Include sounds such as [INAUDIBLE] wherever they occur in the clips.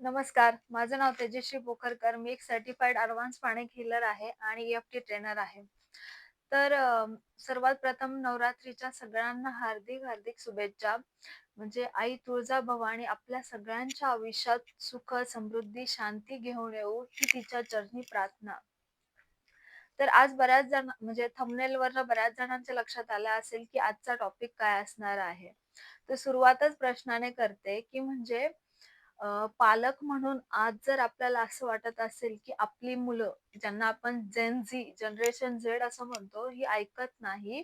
नमस्कार, माझं नाव तेजश्री पोखरकर. मी एक सर्टिफाईड एडवान्स पाणी हिलर आहे आणि एफ टी ट्रेनर आहे. तर सर्वात प्रथम नवरात्रीच्या सगळ्यांना हार्दिक-हार्दिक शुभेच्छा. म्हणजे आई तुळजा भवानी आपल्या सगळ्यांच्या आयुष्यात सुख, समृद्धी, शांती घेऊन येऊ ही तिच्या चरणी प्रार्थना. तर आज बऱ्याच जण म्हणजे थंबनेलवरनं बऱ्याच जणांच्या लक्षात आलं असेल, की आजचा टॉपिक काय असणार आहे. तर सुरुवातच प्रश्नाने करते, की म्हणजे पालक म्हणून आज जर आपल्याला असं वाटत असेल, की आपली मुलं ज्यांना आपण जेन झी, जनरेशन झेड असं म्हणतो, ही ऐकत नाही,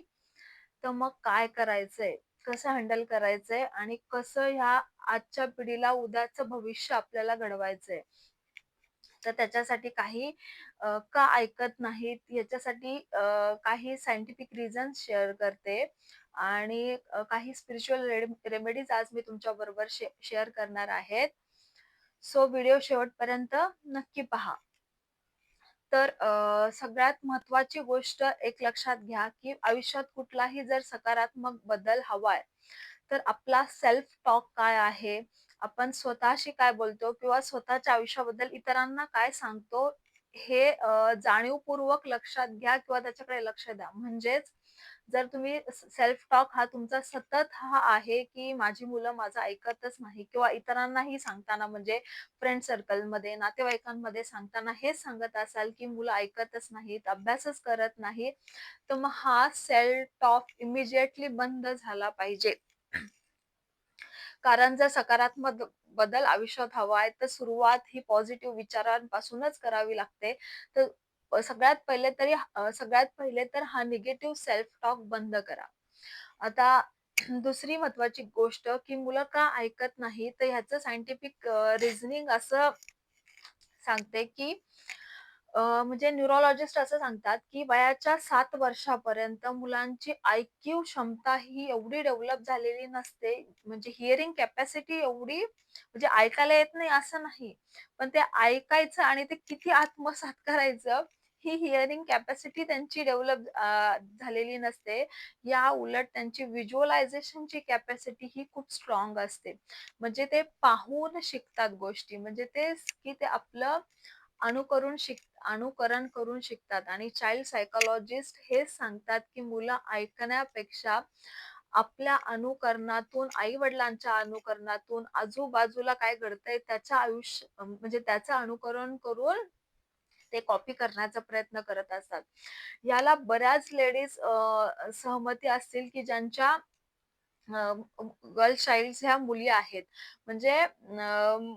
तर मग काय करायचंय? कसं हँडल करायचंय आणि कसं ह्या आजच्या पिढीला उद्याचं भविष्य आपल्याला घडवायचंय? तर त्याच्यासाठी काही का ऐकत नाहीत याच्यासाठी काही सायंटिफिक रिझन्स शेअर करते आणि काही स्पिरिच्युअल रेमेडीज आज मी तुमच्याबरोबर शे शेअर करणार आहेत. सो व्हिडिओ शेवटपर्यंत नक्की पहा. तर सगळ्यात महत्वाची गोष्ट एक लक्षात घ्या, की आयुष्यात कुठलाही जर सकारात्मक बदल हवाय, तर आपला सेल्फ टॉक काय आहे? आपण स्वतःशी काय बोलतो किंवा स्वतःच्या आयुष्याबद्दल इतरांना काय सांगतो? हे जाणीवपूर्वक लक्षात घ्या किंवा त्याच्याकडे लक्ष द्या. म्हणजेच जर तुम्ही सेल्फ टॉक हा तुमचा सतत हा आहे, की माझी मुलं माझं ऐकतच नाही किंवा इतरांनाही सांगताना म्हणजे फ्रेंड सर्कलमध्ये, नातेवाईकांमध्ये सांगताना हेच सांगत असाल, की मुलं ऐकतच नाहीत, अभ्यासच करत नाही, तर मग हा सेल्फ टॉक इमिजिएटली बंद झाला पाहिजे. कारण जर सकारात्मक बदल आयुष्यात हवा आहे, तर सुरुवात ही पॉझिटिव्ह विचारांपासूनच करावी लागते. तर सगळ्यात पहिले तरी सगळ्यात पहिले तर हा निगेटिव्ह सेल्फ टॉक बंद करा. आता [CLEARS THROAT] दुसरी महत्वाची गोष्ट, की मुलं का ऐकत नाही, तर ह्याचं सायंटिफिक रिझनिंग असं सांगते, की म्हणजे न्यूरोलॉजिस्ट असं सांगतात, की वयाच्या सात वर्षापर्यंत मुलांची आयक्यू क्षमता ही एवढी डेव्हलप झालेली नसते. म्हणजे हिअरिंग कॅपॅसिटी एवढी म्हणजे ऐकायला येत नाही असं नाही. पण ते ऐकायचं आणि ते किती आत्मसात करायचं ही हिअरिंग कॅपॅसिटी त्यांची डेव्हलप झालेली नसते. या उलट त्यांची व्हिज्युअलायझेशनची कॅपॅसिटी ही खूप स्ट्रॉंग असते. म्हणजे ते पाहून शिकतात गोष्टी. म्हणजे तेच की ते आपलं अनुकरून शिक अनुकरण करून शिकतात आणि चाइल्ड सायकॉलॉजिस्ट हे सांगतात, की मुलं ऐकण्यापेक्षा आपल्या अनुकरणातून, आई-वडिलांच्या अनुकरणातून, आजूबाजूला काय घडतंय त्याच्या आयुष्य म्हणजे त्याचं अनुकरण करून ते कॉपी करण्याचा प्रयत्न करत असतात. याला बऱ्याच लेडीज सहमती असतील, की ज्यांच्या गर्ल चाइल्ड ह्या मुली आहेत. म्हणजे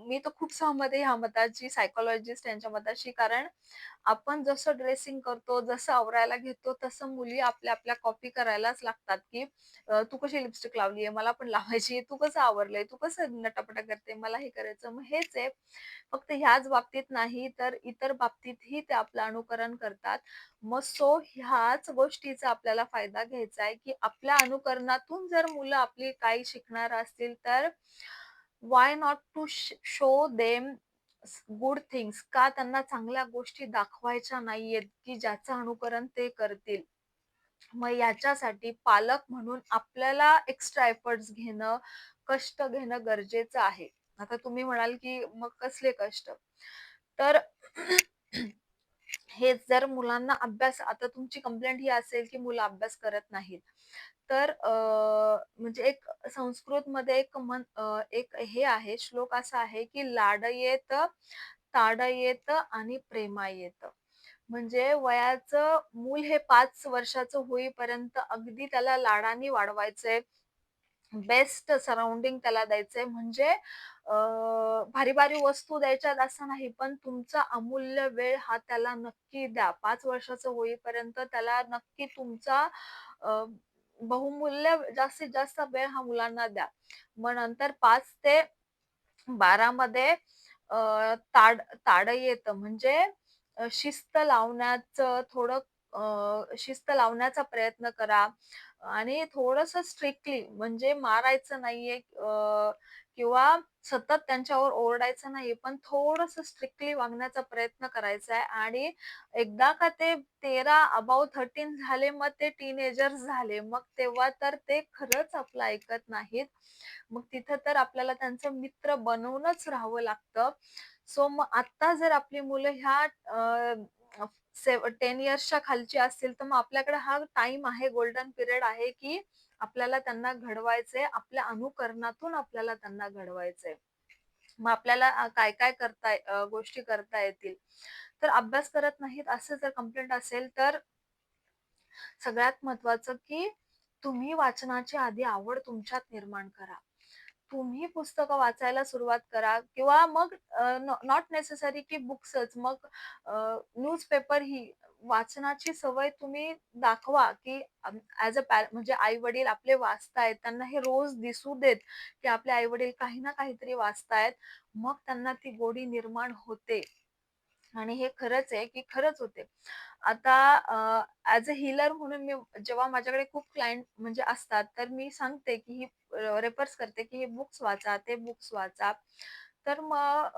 मी तर खूप सहमत आहे ह्या मताची सायकोलॉजिस्ट यांच्या मताशी. कारण आपण जसं ड्रेसिंग करतो, जसं आवरायला घेतो, तसं मुली आपल्या आपल्या कॉपी करायलाच लागतात, की "तू कशी लिपस्टिक लावली मला पण लावायची तू कसं आवरलंय? तू कसं नटापटा करते? मला हे करायचं." मग हेच आहे. फक्त ह्याच बाबतीत नाही, तर इतर बाबतीतही ते आपलं अनुकरण करतात. मग सो ह्याच गोष्टीचा आपल्याला फायदा घ्यायचा आहे, की आपल्या अनुकरणातून जर मुलं आपली काही शिकणार असतील, तर why not to show them good things? का त्यांना चांगल्या गोष्टी दाखवायच्या नाहीयेत, की ज्याचं अनुकरण ते करतील? मग याच्यासाठी पालक म्हणून आपल्याला एक्स्ट्रा एफर्ट्स घेणं, कष्ट घेणं गरजेचं आहे. आता तुम्ही म्हणाल, की मग कसले कष्ट? तर [CLEARS THROAT] हेच जर मुलांना अभ्यास आता तुमची कंप्लेंट ही असेल, की मुलं अभ्यास करत नाहीत. तर म्हणजे एक संस्कृतमध्ये एक मन एक हे आहे, श्लोक असा आहे, की लाड येत ताड येत आणि प्रेमा येत म्हणजे वयाचं मूल हे पाच वर्षाचं होईपर्यंत अगदी त्याला लाडाने वाढवायचंय. बेस्ट सराउंडिंग त्याला द्यायचंय म्हणजे भारी-भारी वस्तू द्यायच्यात असं नाही, पण तुमचा अमूल्य वेळ हा त्याला नक्की द्या. पाच वर्षाचं होईपर्यंत त्याला नक्की तुमचा बहुमूल्य जास्तीत जास्त वेळ हा मुलांना द्या. मग नंतर पाच ते 12 मध्ये ताड ताड येतं म्हणजे शिस्त लावण्याचं थोडं शिस्त लावण्याचा प्रयत्न करा आणि थोडस स्ट्रिक्टली म्हणजे मारायचं नाहीये किंवा सतत त्यांच्यावर ओरडायचं नाही, पण थोडंसं स्ट्रिक्टली वागण्याचा प्रयत्न करायचा आहे आणि एकदा का ते 13 अबाऊ 13 झाले, मग ते टीनेजर्स झाले, मग तेव्हा तर ते खरंच आपलं ऐकत नाहीत. मग तिथं तर आपल्याला त्यांचं मित्र बनवूनच राहावं लागतं. सो मग आत्ता जर आपली मुलं ह्या सेव टेन इयर्सच्या खालची असतील, तर मग आपल्याकडे हा टाइम आहे, गोल्डन पिरियड आहे, की आपल्याला त्यांना घडवायचंय. आपल्या अनुकरणातून आपल्याला त्यांना घडवायचंय. मग आपल्याला काय-काय करता गोष्टी करता येतील. तर अभ्यास करत नाहीत असं जर कंप्लेंट असेल, तर सगळ्यात महत्वाचं की तुम्ही वाचनाची आधी आवड तुमच्यात निर्माण करा. तुम्ही पुस्तकं वाचायला सुरुवात करा किंवा मग नॉट नेसेसरी की बुक्सच मग न्यूजपेपर ही वाचनाची सवय तुम्ही दाखवा, की ॲज अ पॅर म्हणजे आई-वडील आपले वाचतायत. त्यांना हे रोज दिसू देत, की आपले आई-वडील काही ना काहीतरी वाचतायत. मग त्यांना ती गोडी निर्माण होते. आणि हे खरंच आहे, की खरंच होते. आता ॲज अ हिलर म्हणून मी जेव्हा माझ्याकडे खूप क्लायंट म्हणजे असतात, तर मी सांगते, की ही रेफर्स करते, की हे बुक्स वाचा, ते बुक्स वाचा. तर मग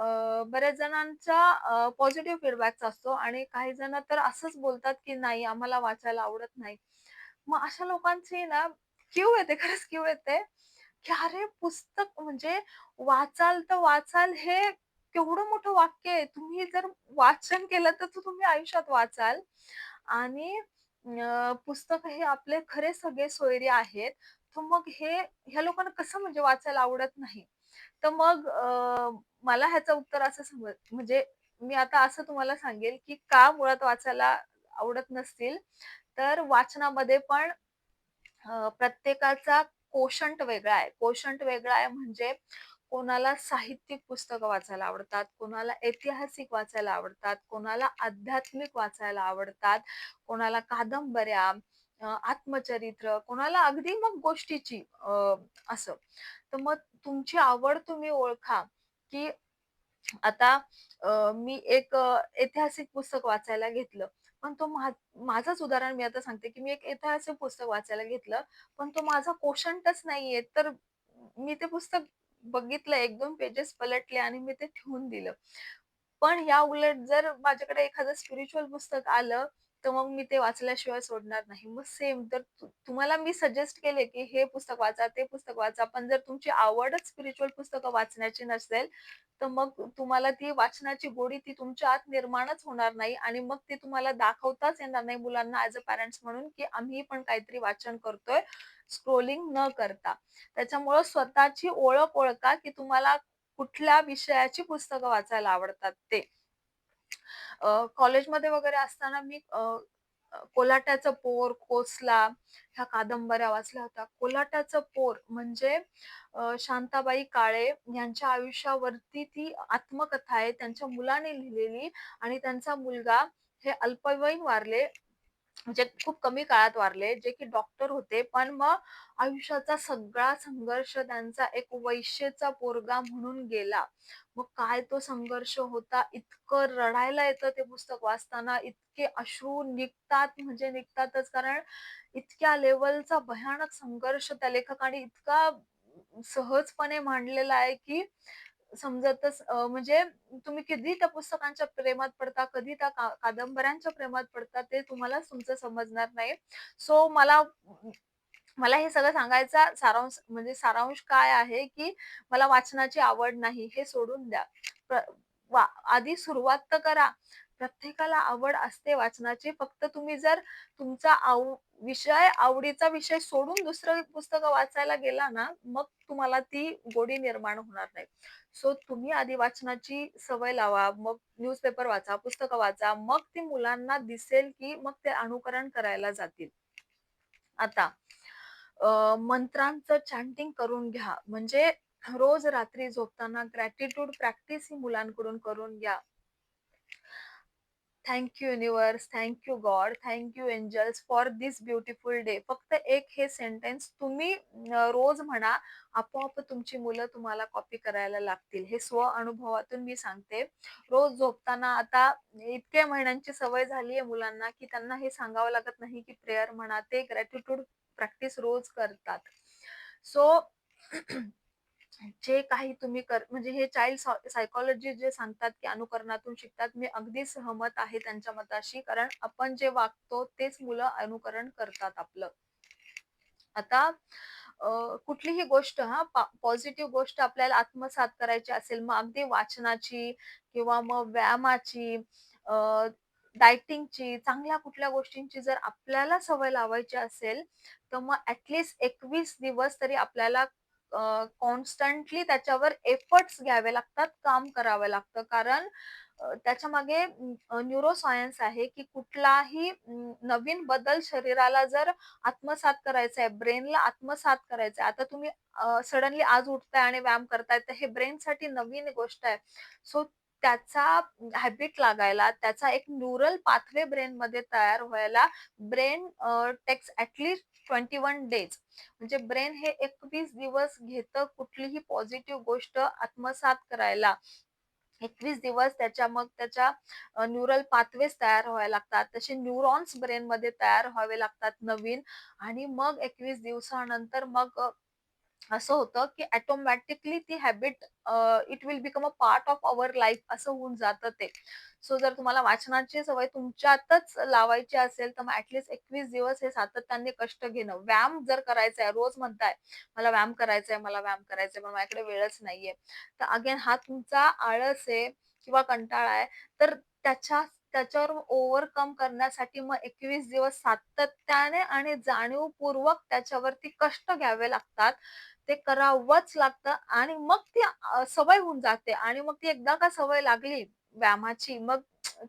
बऱ्याच जणांचा पॉझिटिव्ह फीडबॅक असतो आणि काही जण तर असंच बोलतात, की नाही आम्हाला वाचायला आवडत नाही. मग अशा लोकांची ना क्यू येते, खरंच क्यू येते, की अरे पुस्तक म्हणजे वाचाल तर वाचाल हे केवढं मोठं वाक्य आहे. तुम्ही जर वाचन केलं तर तुम्ही आयुष्यात वाचाल आणि पुस्तक हे आपले खरे सगळे सोयरे आहेत. तर मग हे ह्या लोकांना कसं म्हणजे वाचायला आवडत नाही? तर मग मला ह्याचं उत्तर असं समज म्हणजे मी आता असं तुम्हाला सांगेल, की का मुळात वाचायला आवडत नसतील? तर वाचनामध्ये पण प्रत्येकाचा कोशंट वेगळा आहे. कोशंट वेगळा आहे म्हणजे कोणाला साहित्यिक पुस्तकं वाचायला आवडतात, कोणाला ऐतिहासिक वाचायला आवडतात, कोणाला आध्यात्मिक वाचायला आवडतात, कोणाला कादंबऱ्या, आत्मचरित्र, कोणाला अगदी मग गोष्टीची असं. तर मग तुमची आवड तुम्ही ओळखा, की आता मी एक ऐतिहासिक पुस्तक वाचायला घेतलं. पण तो माझंच उदाहरण मी आता सांगते, की मी एक ऐतिहासिक पुस्तक वाचायला घेतलं, पण तो माझा कोशंटच नाहीये. तर मी ते पुस्तक बघितलं, 1-2 पेजेस पलटले आणि मी ते ठेवून दिलं. पण या उलट जर माझ्याकडे एखादं स्पिरिच्युअल पुस्तक आलं, तर मग मी ते वाचल्याशिवाय सोडणार नाही. मग सेम तर तु तुम्हाला मी सजेस्ट केले, की हे पुस्तक वाचा, ते पुस्तक वाचा. पण जर तुमची आवडच स्पिरिच्युअल पुस्तकं वाचण्याची नसेल, तर मग तुम्हाला ती वाचनाची गोडी ती तुमच्या आत निर्माणच होणार नाही आणि मग ते तुम्हाला दाखवताच येणार नाही मुलांना ऍज अ पॅरेंट्स म्हणून, की आम्ही पण काहीतरी वाचन करतोय, स्क्रोलिंग न करता. त्याच्यामुळं स्वतःची ओळख ओळखा, की तुम्हाला कुठल्या विषयाची पुस्तकं वाचायला आवडतात ते. कॉलेजमध्ये वगैरे असताना मी अ, अ, पोर, कोसला ह्या कादंबऱ्या वाचल्या होत्या. कोलाट्याचं पोर म्हणजे अ, शांताबाई काळे यांच्या आयुष्यावरती ती आत्मकथा आहे. त्यांच्या मुलाने लिहिलेली आणि त्यांचा मुलगा हे अल्पवयीन वारले. म्हणजे खूप कमी काळात वारले, जे की डॉक्टर होते. पण मग आयुष्याचा सगळा संघर्ष त्यांचा एक वैश्येचा पोरगा म्हणून गेला. मग काय तो संघर्ष होता, इतकं रडायला येतं ते पुस्तक वाचताना, इतके अश्रू निघतात म्हणजे निघतातच. कारण इतक्या लेवलचा भयानक संघर्ष त्या लेखकाने इतका सहजपणे मांडलेला आहे, की समजतच म्हणजे तुम्ही कधी त्या पुस्तकांच्या प्रेमात पडता, कधी त्या का कादंबऱ्यांच्या प्रेमात पडता, ते तुम्हाला तुमचं समजणार नाही. सो मला मला हे सगळं सांगायचा सारांश म्हणजे सारांश काय आहे, की मला वाचनाची आवड नाही, हे सोडून द्या. वा आधी सुरुवात तर करा. प्रत्येकाला आवड असते वाचनाची. फक्त तुम्ही जर तुमचा आव विषय आवडीचा विषय सोडून दुसरं पुस्तकं वाचायला गेला ना, मग तुम्हाला ती गोडी निर्माण होणार नाही. सो तुम्ही आधी वाचनाची सवय लावा. मग न्यूजपेपर वाचा, पुस्तकं वाचा. मग ती मुलांना दिसेल, की मग ते अनुकरण करायला जातील. आता मंत्रांचं चॅन्टिंग करून घ्या. म्हणजे रोज रात्री झोपताना ग्रॅटिट्यूड प्रॅक्टिस ही मुलांकडून करून घ्या. Thank you universe, thank you God, thank you angels for this beautiful day. फक्त एक हे सेंटेन्स तुम्ही रोज म्हणा. आपोआप तुमची मुलं तुम्हाला कॉपी करायला लागतील. हे स्व अनुभवातून मी सांगते. रोज झोपताना आता इतक्या महिन्यांची सवय झाली आहे मुलांना, की त्यांना हे सांगावं लागत नाही, की प्रेयर म्हणा. ते ग्रॅटिट्यूड प्रॅक्टिस रोज करतात. सो जे काही तुम्ही कर म्हणजे हे चाइल्ड सायकोलॉजी जे सांगतात, की अनुकरणातून शिकतात. मी अगदी सहमत आहे त्यांच्या मताशी. कारण आपण जे वागतो तेच मुलं अनुकरण करतात आपलं. आता कुठलीही गोष्ट हा पॉझिटिव्ह गोष्ट आपल्याला आत्मसात करायची असेल, मग अगदी वाचनाची किंवा मग व्यायामाची, डायटिंगची, चांगल्या कुठल्या गोष्टींची जर आपल्याला सवय लावायची असेल, तर मग ऍटलीस्ट एकवीस दिवस तरी आपल्याला कॉन्स्टंटली त्याच्यावर एफर्ट्स घ्यावे लागतात, काम करावं लागतं. कारण त्याच्यामागे न्यूरो न्यूरोसायन्स आहे, की कुठलाही नवीन बदल शरीराला जर आत्मसात करायचा आहे, ब्रेनला आत्मसात करायचा आहे. आता तुम्ही सडनली आज उठताय आणि व्यायाम करताय, तर हे ब्रेनसाठी नवीन गोष्ट आहे. सो त्याचा हॅबिट लागायला, त्याचा एक न्यूरल पाथवे ब्रेनमध्ये तयार व्हायला brain takes at least twenty one days. म्हणजे ब्रेन हे 21 दिवस घेतं कुठलीही पॉझिटिव्ह गोष्ट आत्मसात करायला. 21 दिवस त्याच्या मग त्याच्या न्यूरल पाथवेज तयार व्हायला लागतात. तसे न्यूरॉन्स ब्रेनमध्ये तयार व्हावे लागतात नवीन आणि मग 21 दिवसानंतर मग असं होतं, की ऑटोमॅटिकली ती habit it will become a part of our life असं होऊन जातं ते. सो जर तुम्हाला वाचनाची सवय तुमच्यातच लावायची असेल, तर मग ॲट लीस्ट 21 दिवस हे सातत्याने कष्ट घेणं. व्यायाम जर करायचा आहे, रोज म्हणताय, मला व्यायाम करायचा आहे, मला व्यायाम करायचा पण माझ्याकडे वेळच नाहीये. तर अगेन हा तुमचा आळस आहे किंवा कंटाळा आहे, तर त्याच्या त्याच्यावर ओव्हरकम करण्यासाठी मग 21 दिवस सातत्याने आणि जाणीवपूर्वक त्याच्यावरती कष्ट घ्यावे लागतात. ते करावंच लागतं आणि मग ती सवय होऊन जाते आणि मग ती एकदा का सवय लागली व्यायामाची, मग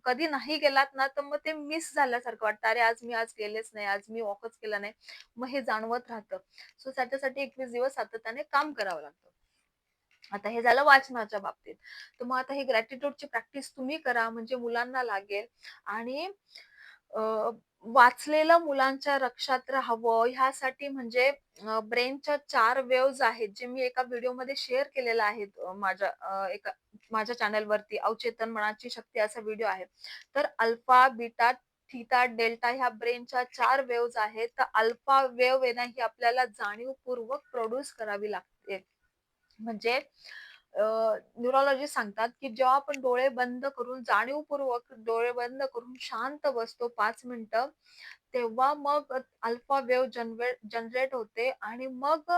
कधी नाही गेलात ना, तर मग ते मिस झाल्यासारखं वाटतं. अरे, आज मी आज गेलेच नाही, आज मी वॉकच केला नाही. मग हे जाणवत राहतं. सो त्याच्यासाठी 21 दिवस सातत्याने काम करावं लागतं. आता हे झालं वाचनाच्या बाबतीत. तर मग आता हे ग्रॅटिट्यूडची प्रॅक्टिस तुम्ही करा म्हणजे मुलांना लागेल आणि वाचलेलं मुलांच्या लक्षात राहावं ह्यासाठी म्हणजे ब्रेनच्या चार वेव्ज आहेत, जे मी एका व्हिडिओमध्ये शेअर केलेला आहे माझ्या एका माझ्या चॅनलवरती अवचेतन मनाची शक्ती असा व्हिडिओ आहे. तर अल्फा, बीटा, थीटा, डेल्टा ह्या ब्रेनच्या चार वेव्हज आहेत. तर अल्फा वेव्ह आहे ना, ही आपल्याला जाणीवपूर्वक प्रोड्यूस करावी लागते. म्हणजे अ, न्यूरोलॉजिस्ट सांगतात, की जेव्हा आपण डोळे बंद करून जाणीवपूर्वक डोळे बंद करून शांत बसतो पाच मिनिटं, तेव्हा मग अल्फा वेव्ह जनरेट जनरेट होते आणि मग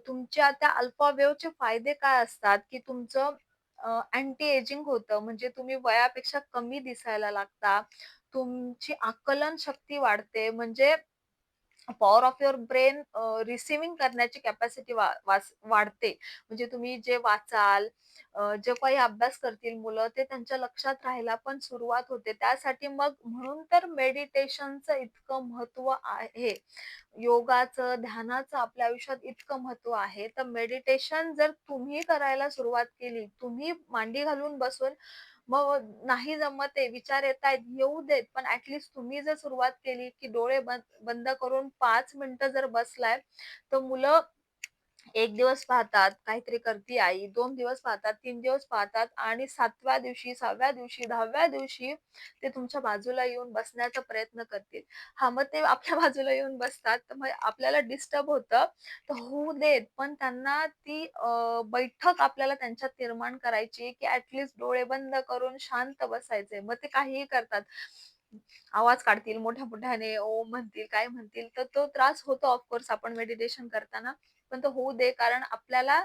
तुमच्या त्या अल्फा वेव्हचे फायदे काय असतात, की तुमचं अँटी एजिंग होतं. म्हणजे तुम्ही वयापेक्षा कमी दिसायला लागता. तुमची आकलन शक्ती वाढते. म्हणजे power of your brain receiving करण्याची कॅपॅसिटी वा वाढते. म्हणजे तुम्ही जे वाचाल, जे काही अभ्यास करतील मुलं, ते त्यांच्या लक्षात राहायला पण सुरुवात होते. त्यासाठी मग म्हणून तर मेडिटेशनचं इतकं महत्त्व आहे. योगाचं, ध्यानाचं आपल्या आयुष्यात इतकं महत्त्व आहे. तर मेडिटेशन जर तुम्ही करायला सुरुवात केली, तुम्ही मांडी घालून बसून मग नाही जमत आहे, विचार येतायत, येऊ देत. पण ऍटलिस्ट तुम्ही जर सुरुवात केली, की डोळे बंद बंद करून पाच मिनिटं जर बसलाय, तर मुलं एक दिवस पाहतात, काहीतरी करती आई, दोन दिवस पाहतात, तीन दिवस पाहतात आणि सातव्या दिवशी, सहाव्या दिवशी, 10व्या दिवशी ते तुमच्या बाजूला येऊन बसण्याचा प्रयत्न करतील. हा मग ते आपल्या [LAUGHS] बाजूला येऊन बसतात, तर मग आपल्याला डिस्टर्ब होतं. तर होऊ देत, पण त्यांना ती बैठक आपल्याला त्यांच्यात निर्माण करायची, की ऍटलिस्ट डोळे बंद करून शांत बसायचे मग ते काहीही करतात. आवाज काढतील मोठ्या-मोठ्याने, ओम म्हणतील, काय म्हणतील, तर तो त्रास होतो ऑफकोर्स आपण मेडिटेशन करताना. पण तो होऊ दे, कारण आपल्याला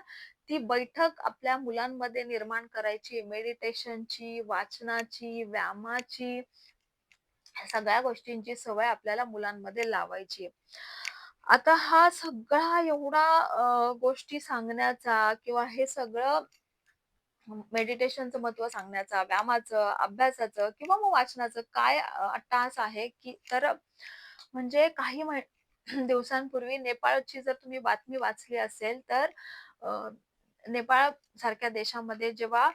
ती बैठक आपल्या मुलांमध्ये निर्माण करायची. मेडिटेशनची, वाचनाची, व्यायामाची, सगळ्या गोष्टींची सवय आपल्याला मुलांमध्ये लावायची. आता हा सगळा एवढा गोष्टी सांगण्याचा किंवा हे सगळं मेडिटेशनचं महत्त्व सांगण्याचा, व्यायामाचं, अभ्यासाचं किंवा मग वाचनाचं काय तास आहे, की तर म्हणजे काही [CLEARS THROAT] दिवसांपूर्वी नेपाळची जर तुम्ही बातमी वाचली असेल, तर नेपाळ सारख्या देशामध्ये जेव्हा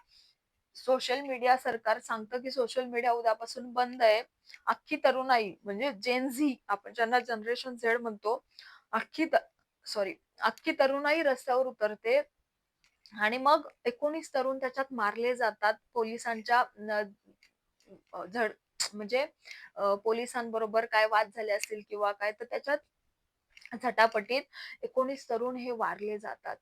सोशल मीडिया सरकार सांगतं, की सोशल मीडिया उद्यापासून बंद आहे. अख्खी तरुणाई म्हणजे जेन झी आपण ज्यांना जनरेशन झेड म्हणतो, अख्खी सॉरी अख्खी तरुणाई रस्त्यावर उतरते आणि मग 19 तरुण त्याच्यात मारले जातात पोलिसांच्या झड म्हणजे पोलिसांबरोबर काय वाद झाले असतील किंवा काय तर त्याच्यात झटापटीत 19 तरुण हे वारले जातात.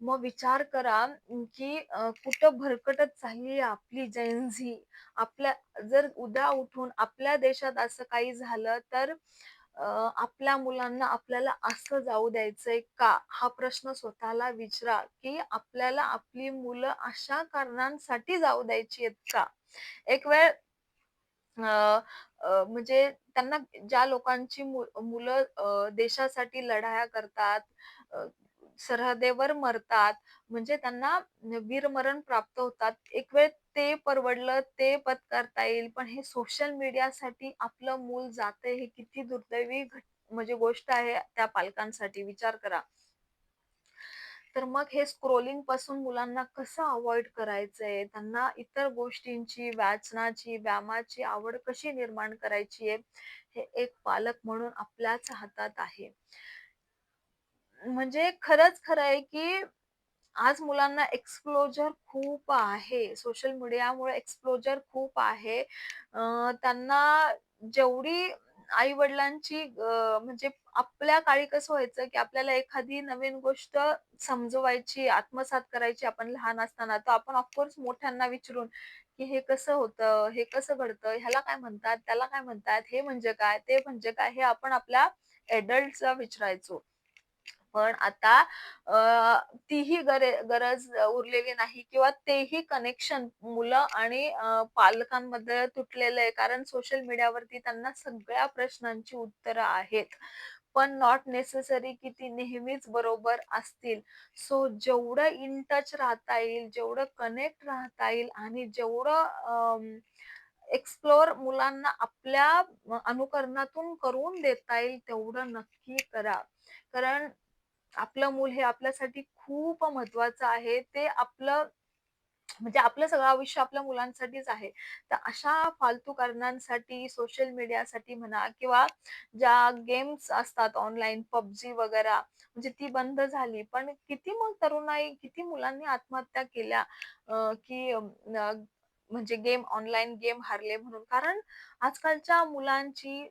मग विचार करा की कुठं भरकटत चालली आपली जेन आपल्या जर उद्या उठून आपल्या देशात असं काही झालं तर आपल्या मुलांना आपल्याला असं जाऊ द्यायचंय का? हा प्रश्न स्वतःला विचारा, की आपल्याला आपली मुलं अशा कारणांसाठी जाऊ द्यायची आहेत का? एक वेळ अ, अ, म्हणजे त्यांना ज्या लोकांची मु मुलं अ, देशासाठी लढाया करतात, अ, सरहदेवर मरतात, म्हणजे त्यांना वीरमरण प्राप्त होतात. एक वेळ ते परवडलं, ते पत्करता येईल. पण हे सोशल मीडियासाठी आपलं मूल जातंय, हे किती दुर्दैवी घट म्हणजे गोष्ट आहे त्या पालकांसाठी. विचार करा. तर मग हे स्क्रोलिंगपासून मुलांना कसं अवॉइड करायचंय? त्यांना इतर गोष्टींची, वाचनाची, व्यायामाची आवड कशी निर्माण करायची आहे? हे एक पालक म्हणून आपल्याच हातात आहे. म्हणजे खरंच खरं आहे, की आज मुलांना एक्सप्लोजर खूप आहे. सोशल मीडियामुळे एक्सप्लोजर खूप आहे. त्यांना जेवढी आई-वडिलांची म्हणजे आपल्या काळी कसं व्हायचं, की आपल्याला एखादी नवीन गोष्ट समजवायची, आत्मसात करायची आपण लहान असताना, तर आपण ऑफकोर्स मोठ्यांना विचारून, की हे कसं होतं? हे कसं घडतं? ह्याला काय म्हणतात? त्याला काय म्हणतात? हे म्हणजे काय? ते म्हणजे काय? हे आपण आपल्या एडल्ट्सला विचारायचो. पण आता तीही गरे गरज उरलेली नाही किंवा तेही कनेक्शन मुलं आणि पालकांमध्ये तुटलेलं आहे. कारण सोशल मीडियावरती त्यांना सगळ्या प्रश्नांची उत्तरं आहेत. पण नॉट नेसेसरी की ती नेहमीच बरोबर असतील. सो जेवढं इन टच राहता येईल, जेवढं कनेक्ट राहता येईल आणि जेवढं एक्सप्लोअर मुलांना आपल्या अनुकरणातून करून देता येईल तेवढं नक्की करा. कारण आपलं मूल हे आपल्यासाठी खूप महत्वाचं आहे. ते आपलं म्हणजे आपलं सगळं आयुष्य आपल्या मुलांसाठीच आहे. तर अशा फालतू कारणांसाठी, सोशल मीडियासाठी म्हणा किंवा ज्या गेम्स असतात ऑनलाईन पबजी वगैरे म्हणजे ती बंद झाली. पण किती मग तरुणाई, किती मुलांनी आत्महत्या केल्या की म्हणजे गेम ऑनलाईन गेम हारले म्हणून. कारण आजकालच्या मुलांची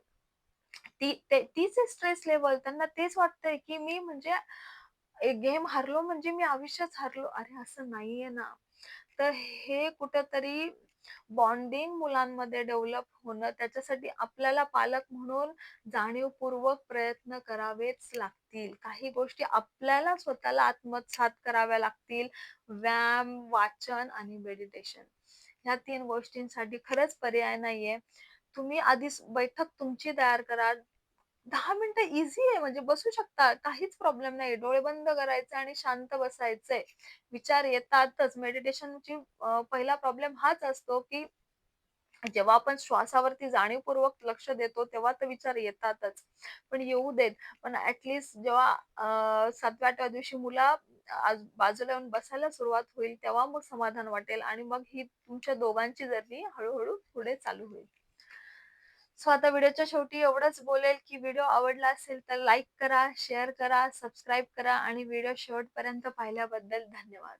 ती ते तीच स्ट्रेस लेवल त्यांना तेच वाटतंय, की मी म्हणजे एक गेम हारलो म्हणजे मी आयुष्यच हारलो. अरे असं नाहीये ना. तर हे कुठंतरी बॉन्डिंग मुलांमध्ये डेव्हलप होणं त्याच्यासाठी आपल्याला पालक म्हणून जाणीवपूर्वक प्रयत्न करावेच लागतील. काही गोष्टी आपल्याला स्वतःला आत्मसात कराव्या लागतील. व्यायाम, वाचन आणि मेडिटेशन. ह्या तीन गोष्टींसाठी खरंच पर्याय नाहीये. तुम्ही आधीच बैठक तुमची तयार करा. दहा मिनिटं इझी आहे म्हणजे बसू शकता. काहीच प्रॉब्लेम नाही. डोळे बंद करायचे आणि शांत बसायचंय. विचार येतातच. मेडिटेशनची पहिला प्रॉब्लेम हाच असतो, की जेव्हा आपण श्वासावरती जाणीवपूर्वक लक्ष देतो, तेव्हा तर विचार येतातच. पण येऊ देत. पण ऍटलिस्ट जेव्हा सातव्या आठव्या दिवशी मुलं आज बाजूला येऊन बसायला सुरुवात होईल, तेव्हा मग समाधान वाटेल आणि मग ही तुमच्या दोघांची जर्नी हळूहळू पुढे चालू होईल. सो आता व्हिडिओच्या शेवटी एवढंच बोलेल, की व्हिडिओ आवडला असेल तर लाईक करा, शेअर करा, सबस्क्राईब करा आणि व्हिडिओ शेवटपर्यंत पाहिल्याबद्दल धन्यवाद.